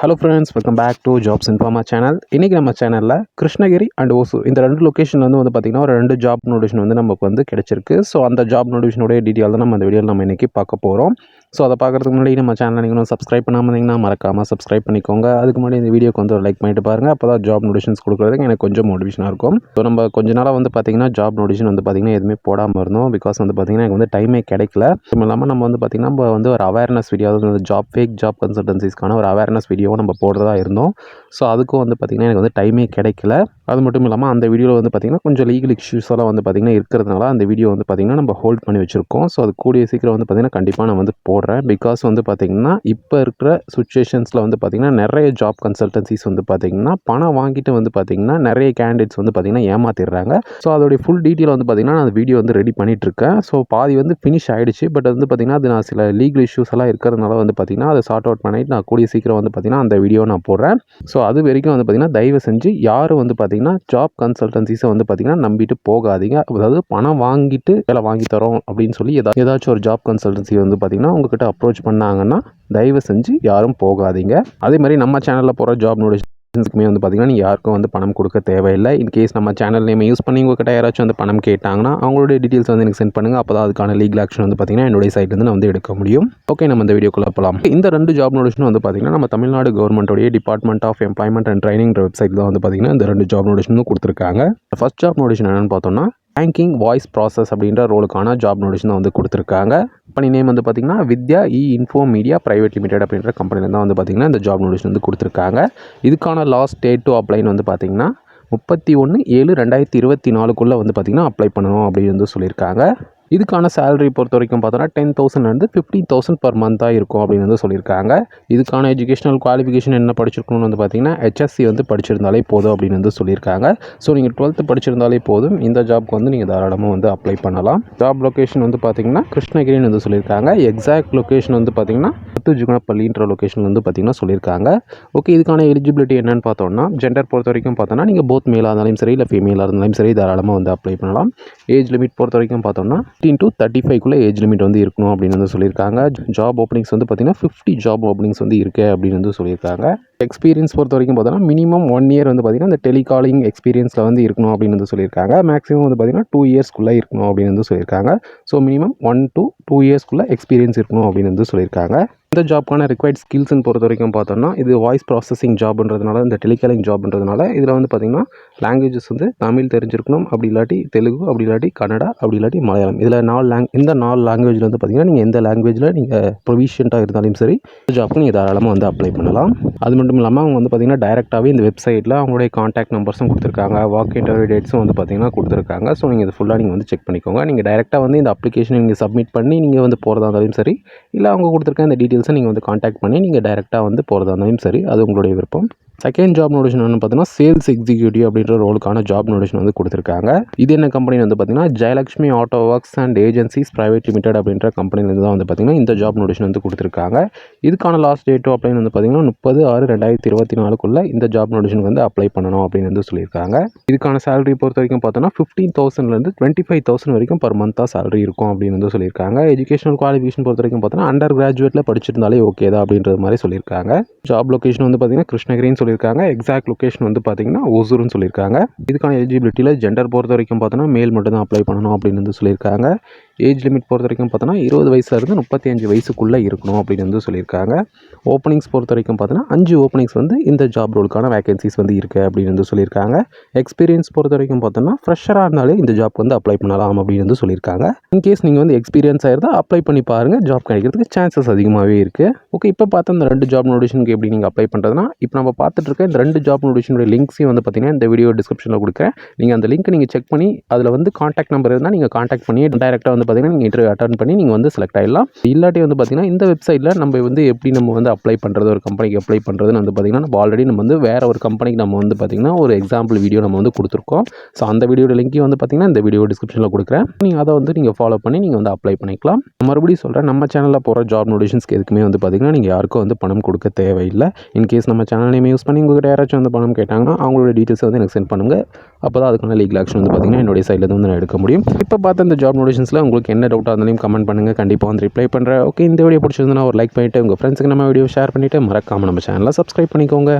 Hello friends welcome back to jobs informa channel இன்றைக்கி நம்ம சேனலில் கிருஷ்ணகிரி அண்ட் ஓசூர். இந்த ரெண்டு லொக்கேஷன் வந்து வந்து பார்த்திங்கன்னா ஒரு ரெண்டு ஜாப் நோட்டிஃபிகேஷன் வந்து நமக்கு வந்து கிடச்சிருக்கு. ஸோ அந்த ஜாப் நோட்டிஃபிகேஷனுடைய டீட்டெயில் தான் நம்ம அந்த வீடியோவில் நம்ம இன்றைக்கி பார்க்க போகிறோம் ஸோ அதை பார்க்குறதுக்கு முன்னாடி நம்ம சேனலை நீங்கள் சப்ஸ்கிரைப் பண்ணாமல் இருந்தீங்கன்னா மறக்காமல் சப்ஸ்கிரைப் பண்ணிக்கோங்க. அதுக்கு முன்னாடி இந்த வீடியோக்கு வந்து ஒரு லைக் பண்ணிட்டு பாருங்கள் அப்போ தான் ஜாப் நோட்டிஷன்ஸ் கொடுக்குறதுக்கு எனக்கு கொஞ்சம் மோட்டிவேஷனாக இருக்கும். ஸோ நம்ம கொஞ்ச நாளாக வந்து பார்த்திங்கன்னா ஜாப் நோட்டிஷன் வந்து பார்த்திங்கன்னா எதுவுமே போடாமல் இருந்தோம். பிகாஸ் வந்து பார்த்திங்கன்னா எனக்கு வந்து டைமே கிடைக்கல. அதுவும் இல்லாமல் நம்ம வந்து பார்த்திங்கன்னா நம்ம வந்து ஒரு அவேர்னஸ் வீடியோ அதாவது ஜாப் ஃபேக் ஜாப் கன்சல்டன்சிஸ்க்கான ஒரு அவேர்னஸ் வீடியோவும் நம்ம போடுறதா இருந்தோம். ஸோ அதுக்கும் வந்து பார்த்திங்கன்னா எனக்கு வந்து டைமே கிடைக்கல. அது மட்டும் இல்லாமல் அந்த வீடியோவில் வந்து பார்த்திங்கன்னா கொஞ்சம் லீகல் இஷ்யூஸ் எல்லாம் வந்து பார்த்திங்கன்னா இருக்கிறதுனால அந்த வீடியோ வந்து பார்த்திங்கன்னா நம்ம ஹோல்ட் பண்ணி வச்சுருக்கோம். ஸோ அது கூடிய சீக்கிரம் வந்து பார்த்திங்கன்னா கண்டிப்பாக நான் வந்து போடுறேன் போடுறேன் பிகாஸ் வந்து பார்த்திங்கன்னா இப்போ இருக்கிற சுச்சுவேஷன்ஸில் வந்து பார்த்திங்கன்னா நிறைய ஜாப் கன்சல்டன்சிஸ் வந்து பார்த்திங்கன்னா பணம் வாங்கிட்டு வந்து பார்த்திங்கன்னா நிறைய கேண்டிடேட்ஸ் வந்து பார்த்திங்கன்னா ஏமாத்திடுறாங்க ஸோ அதோடைய ஃபுல் டீட்டெயில் வந்து பார்த்திங்கன்னா நான் அந்த வீடியோ வந்து ரெடி பண்ணிகிட்ருக்கேன் ஸோ பாதி வந்து ஃபினிஷ் ஆகிடுச்சு பட் வந்து பார்த்திங்கன்னா அது நான் சில லீகல் இஷ்யூஸ் எல்லாம் இருக்கிறதுனால வந்து பார்த்திங்கன்னா அதை சார்ட் அவுட் பண்ணிட்டு நான் கூடிய சீக்கிரம் வந்து பார்த்திங்கன்னா அந்த வீடியோ நான் போடுறேன் ஸோ அது வரைக்கும் வந்து பார்த்திங்கன்னா தயவு செஞ்சு யாரும் வந்து பார்த்திங்கன்னா ஜாப் கன்சல்டன்சிஸை வந்து பார்த்திங்கன்னா நம்பிட்டு போகாதீங்க அதாவது பணம் வாங்கிட்டு வேலை வாங்கி தரோம் அப்படின்னு சொல்லி ஏதா ஏதாச்சும் ஒரு ஜாப் கன்சல்டன்சி வந்து பார்த்திங்கன்னா உங்ககிட்ட அப்ரோச் பண்ணாங்கன்னா தயவு செஞ்சு யாரும் போகாதீங்க. அதே மாதிரி நம்ம சேனலில் போகிற ஜாப் நோட்டிஃபிகேஷன்ஸுக்குமே வந்து பார்த்திங்கன்னா நீங்கள் யாருக்கும் வந்து பணம் கொடுக்க தேவையில்லை. இன்கேஸ் நம்ம சேனல் நேம் யூஸ் பண்ணி உங்கள்கிட்ட யாராச்சும் வந்து பணம் கேட்டாங்கன்னா அவங்களுடைய டீட்டெயில்ஸ் வந்து எனக்கு சென்ட் பண்ணுங்கள் அப்போ தான் அதுக்கான லீகல் ஆக்ஷன் வந்து பார்த்திங்கன்னா என்னுடைய சைட்லேருந்து நான் வந்து எடுக்க முடியும். ஓகே நம்ம இந்த வீடியோக்குள்ளே போகலாம் இந்த ரெண்டு ஜாப் நோட்டிஃபிகேஷன் வந்து பார்த்திங்கன்னா நம்ம Tamil Nadu கவர்மெண்ட்டோடைய department of employment and training website தான் வந்து பார்த்திங்கன்னா இந்த ரெண்டு ஜாப் நோட்டிஷனும் கொடுத்துருக்காங்க. ஃபஸ்ட் ஜாப் நோட்டிஷன் என்னென்னு பார்த்தோம்னா பேங்கிங் வாய்ஸ் ப்ராசஸ் அப்படின்ற ரோலுக்கான ஜாப் நோட்டிஃபிகேஷன் வந்து கொடுத்துருக்காங்க. பனி நேம் வந்து பார்த்திங்கன்னா Vidya E info media private limited அப்படின்ற கம்பெனியில் தான் வந்து பார்த்திங்கன்னா இந்த ஜாப் நோட்டிஷன் வந்து கொடுத்துருக்காங்க. இதுக்கான லாஸ்ட் டேட் டு அப்ளைன் வந்து பார்த்திங்கன்னா முப்பத்தி ஒன்று ஏழு ரெண்டாயிரத்தி இருபத்தி நாலுக்குள்ளே வந்து பார்த்திங்கன்னா அப்ளை பண்ணணும் அப்படின்னு வந்து சொல்லியிருக்காங்க. இதுக்கான சேலரி பொறுத்த வரைக்கும் பார்த்தோன்னா டென் தௌசண்ட்லேருந்து ஃபிஃப்டீன் தௌசண்ட் பர் மந்த்தாக இருக்கும் அப்படின்னு வந்து சொல்லியிருக்காங்க. இதுக்கான எஜுகேஷனல் குவாலிஃபிகேஷன் என்ன படிச்சிருக்கணும்னு வந்து பார்த்தீங்கன்னா ஹெச்எஸ்சி வந்து படிச்சிருந்தாலே போதும் அப்படின்னு வந்து சொல்லியிருக்காங்க. ஸோ நீங்கள் டுவெல்த்து படிச்சிருந்தாலே போதும். இந்த ஜாப்க்கு வந்து நீங்கள் தாராளமாக வந்து அப்ளை பண்ணலாம். ஜாப் லொக்கேஷன் வந்து பார்த்தீங்கன்னா கிருஷ்ணகிரின்னு வந்து சொல்லியிருக்காங்க. எக்ஸாக்ட் லொக்கேஷன் வந்து பார்த்தீங்கன்னா பத்து ஜுகனப்பள்ளின்ற லொக்கேஷன் வந்து பார்த்தீங்கன்னா சொல்லியிருக்காங்க. ஓகே இதுக்கான எலிஜிபிலிட்டி என்னென்னு பார்த்தோம்னா ஜெண்டர் பொறுத்த வரைக்கும் பார்த்தோன்னா நீங்கள் போத் மேலாக இருந்தாலும் சரி இல்லை ஃபீமேலாக இருந்தாலும் சரி தாராளமாக வந்து அப்ளை பண்ணலாம். ஏஜ் லிமிட் பொறுத்த வரைக்கும் பார்த்தோம்னா ஃபிஃப்டீன் டு தேர்ட்டி ஃபைவ்க்குள்ளே ஏஜ் லிமிட் வந்து இருக்கணும் அப்படின்னு வந்து சொல்லியிருக்காங்க. ஜாப் ஓப்பனிங்ஸ் வந்து பார்த்திங்கன்னா ஃபிஃப்டி ஜாப் ஓப்பனிங்ஸ் வந்து இருக்குது அப்படின்னு வந்து சொல்லியிருக்காங்க. எக்ஸ்பீரியன்ஸ் பொறுத்த வரைக்கும் பார்த்தோன்னா மினிமம் ஒன் இயர் வந்து பார்த்திங்கன்னா இந்த டெலிகாலிங் எக்ஸ்பீரியன்ஸில் வந்து இருக்கணும் அப்படின்னு வந்து சொல்லியிருக்காங்க. மேக்ஸிமம் வந்து பார்த்திங்கன்னா டூ இயர்ஸ்க்குள்ளே இருக்கணும் அப்படின்னு வந்து சொல்லியிருக்காங்க. So minimum one to two இயர்ஸ்க்குள்ளே experience இருக்கணும் அப்படின்னு வந்து சொல்லியிருக்காங்க. இந்த ஜாப்க்கான ரிக்வைர்ட் ஸ்கில்ஸ்னு பொறுத்த வரைக்கும் பார்த்தோம்னா இது வாய்ஸ் ப்ராசஸிங் ஜாப்ன்றதுனால இந்த டெலிகாலிங் ஜாப்ன்றதுனால இதில் வந்து பார்த்திங்கன்னா லாங்குவேஜஸ் வந்து தமிழ் தெரிஞ்சிருக்கணும். அப்படி இல்லாட்டி தெலுங்கு அப்படி இல்லாட்டி கன்னடா அப்படி இல்லாட்டி மலையாளம். இதில் நாலு லாங் இந்த நாலு லாங்குவேஜில் வந்து பார்த்திங்கன்னா நீங்கள் எந்த லாங்குவேஜில் நீங்கள் ப்ரொவிஷியண்ட்டாக இருந்தாலும் சரி இந்த ஜாப்க்கு நீங்கள் தாராளமாக வந்து அப்ளை பண்ணலாம். அது மட்டும் மட்டும் இல்லாமல் அவங்க வந்து பார்த்திங்கன்னா டைரெக்டாகவே இந்த வெப்சைட்டில் அவங்களுடைய காண்டாக்ட் நம்பர்ஸும் கொடுத்துருக்காங்க. வாக் இன்டர்வியூ டேட்ஸும் வந்து பார்த்திங்கன்னா கொடுத்துருக்காங்க. ஸோ நீங்கள் இது ஃபுல்லாக நீங்கள் வந்து செக் பண்ணிக்கோங்க. நீங்கள் டைரெக்டாக வந்து இந்த அப்ளிகேஷன் நீங்கள் சப்மிட் பண்ணி நீங்கள் வந்து போகிறதா இருந்தாலும் சரி இல்லை அவங்க கொடுத்துருக்க இந்த டீட்டெயில்ஸை நீங்கள் வந்து காண்டாக்ட் பண்ணி நீங்கள் டைரெக்டாக வந்து போகிறதா இருந்தாலும் சரி அது உங்களுடைய விருப்பம். செகண்ட் ஜாப் நோட்டிஷன் வந்து பார்த்தீங்கன்னா சேல்ஸ் எக்ஸிக்யூட்டிவ் அப்படின்ற ரோலுக்கான ஜாப் நோட்டிஷன் வந்து கொடுத்துருக்காங்க. இது என்ன கம்பெனி வந்து பார்த்தீங்கன்னா Jayalakshmi auto works and agencies private limited அப்படின்ற கம்பெனிலேருந்து தான் வந்து பார்த்தீங்கன்னா இந்த ஜாப் நோட்டிஷன் வந்து கொடுத்துருக்காங்க. இதுக்கான லாஸ்ட் டேட்டும் அப்படின்னு வந்து பார்த்தீங்கன்னா முப்பது ஆறு ரெண்டாயிரத்தி இருபத்தி நாலுக்குள்ளே இந்த ஜாப் நோட்டிஷனுக்கு வந்து அப்ளை பண்ணணும் அப்படின்னு வந்து சொல்லியிருக்காங்க. இதுக்கான சேலரி பொறுத்த வரைக்கும் பார்த்தோன்னா ஃபிஃப்டீன் தௌசண்ட்லேருந்து டுவெண்ட்டி ஃபைவ் தௌசண்ட் வரைக்கும் பர் மந்த்தாக சேலரி இருக்கும் அப்படின்னு வந்து சொல்லியிருக்காங்க. எஜுகேஷனல் குவாலிஃபிகேஷன் பொறுத்த வரைக்கும் பார்த்தோன்னா அண்டர் கிராஜுவேட்டில் படிச்சிருந்தாலே ஓகே தான் அப்படின்றது மாதிரி சொல்லியிருக்காங்க. ஜாப் லொக்கேஷன் வந்து பார்த்தீங்கன்னா கிருஷ்ணகிரின்னு சொல்லி சொல்லியிருக்காங்க. எக்ஸாக்ட் லொக்கேஷன் வந்து பார்த்தீங்கன்னா ஒசூர்னு சொல்லியிருக்காங்க. இதுக்கான எலிஜிபிலிட்டியில் ஜெண்டர் பொறுத்த வரைக்கும் பார்த்தோன்னா மேல் மட்டும் தான் அப்ளை பண்ணணும் அப்படின்னு வந்து சொல்லியிருக்காங்க. ஏஜ் லிமிட் பொறுத்த வரைக்கும் பார்த்தோன்னா இருபது வயசுலேருந்து முப்பத்தி அஞ்சு வயசுக்குள்ளே இருக்கணும் அப்படின்னு வந்து சொல்லியிருக்காங்க. ஓப்பனிங்ஸ் பொறுத்த வரைக்கும் பார்த்தோன்னா அஞ்சு ஓப்பனிங்ஸ் வந்து இந்த ஜாப் ரோலுக்கான வேகன்சிஸ் வந்து இருக்குது அப்படின்னு வந்து சொல்லியிருக்காங்க. எக்ஸ்பீரியன்ஸ் பொறுத்த வரைக்கும் பார்த்தோன்னா ஃப்ரெஷராக இருந்தாலே இந்த ஜாப் வந்து அப்ளை பண்ணலாம் அப்படின்னு வந்து சொல்லியிருக்காங்க. இன்கேஸ் நீங்கள் வந்து எக்ஸ்பீரியன்ஸ் ஆயிருந்தால் அப்ளை பண்ணி பாருங்கள் ஜாப் கிடைக்கிறதுக்கு சான்சஸ் அதிகமாகவே இருக்குது ஓகே இப்போ பார்த்தா இந்த ரெண்டு ஜாப் நோட்டிஷனுக்கு எப்படி நீங்கள் அப்ளை பண்ணுறதுனா இப்போ நம்ம பார்த்துட்டு இருக்க இந்த ரெண்டு ஜாப் நோட்டிஷனுடைய லிங்க்ஸையும் வந்து பார்த்தீங்கன்னா இந்த வீடியோ டிஸ்கிரிப்ஷனில் கொடுக்குறேன். நீங்கள் அந்த லிங்க் நீங்கள் செக் பண்ணி அதில் வந்து காண்டாக்ட் நம்பர் இருந்தால் நீங்கள் காண்டாக்ட் பண்ணி டேரெக்டாக வந்து பார்த்தீங்கன்னா நீங்கள் இன்டர்வியூ அட்டன் பண்ணி நீங்கள் வந்து செலக்ட் ஆகிடலாம் இல்லாட்டி வந்து பார்த்தீங்கன்னா இந்த வெப்சைட்டில் நம்ம வந்து எப்படி நம்ம வந்து அப்ளை பண்ணுறது ஒரு கம்பெனிக்கு அப்ளை பண்ணுறதுன்னு வந்து பார்த்தீங்கன்னா நம்ம ஆல்ரெடி நம்ம வந்து வேறு ஒரு கம்பெனிக்கு நம்ம வந்து பார்த்தீங்கன்னா ஒரு எக்ஸாம்பிள் வீடியோ நம்ம வந்து கொடுத்துருக்கோம். ஸோ அந்த வீடியோட லிங்க்கையும் வந்து பார்த்திங்கன்னா இந்த வீடியோ டிஸ்கிரிப்ஷனில் கொடுக்குறேன். நீங்கள் அதை வந்து நீங்கள் ஃபாலோ பண்ணி நீங்கள் வந்து அப்ளை பண்ணிக்கலாம். மறுபடியும் சொல்கிறேன் நம்ம சேனலில் போகிற ஜாப் நோட்டிஷன்ஸ்க்கு எதுக்குமே வந்து பார்த்தீங்கன்னா நீங்கள் யாருக்கும் வந்து பணம் கொடுக்க தேவையில்லை. இன்கேஸ் நம்ம சேனல் நேம் யூஸ் பண்ணி உங்கள்கிட்ட யாராச்சும் வந்து பணம் கேட்டாங்கன்னா அவங்களோட டீட்டெயில்ஸ் வந்து எனக்கு சென்ட் பண்ணுங்கள் அப்போ தான் அதுக்கான லீகல் ஆக்ஷன் வந்து பார்த்திங்கன்னா என்னுடைய சைடில் வந்து நான் எடுக்க முடியும். இப்போ பார்த்த இந்த ஜாப் நோட்டிஷன்ஸில் உங்களுக்கு உங்களுக்கு என்ன டவுட்டாக இருந்தாலும் கமெண்ட் பண்ணுங்கள் கண்டிப்பாக வந்து ரிப்ளை பண்ணுறேன் ஓகே இந்த வீடியோ பிடிச்சிருந்தனா ஒரு லைக் பண்ணிவிட்டு உங்கள் ஃப்ரெண்ட்ஸுக்கு நம்ம வீடியோ ஷேர் பண்ணிவிட்டு மறக்காமல் நம்ம சேனலை சப்ஸ்கிரைப் பண்ணிக்கோங்க.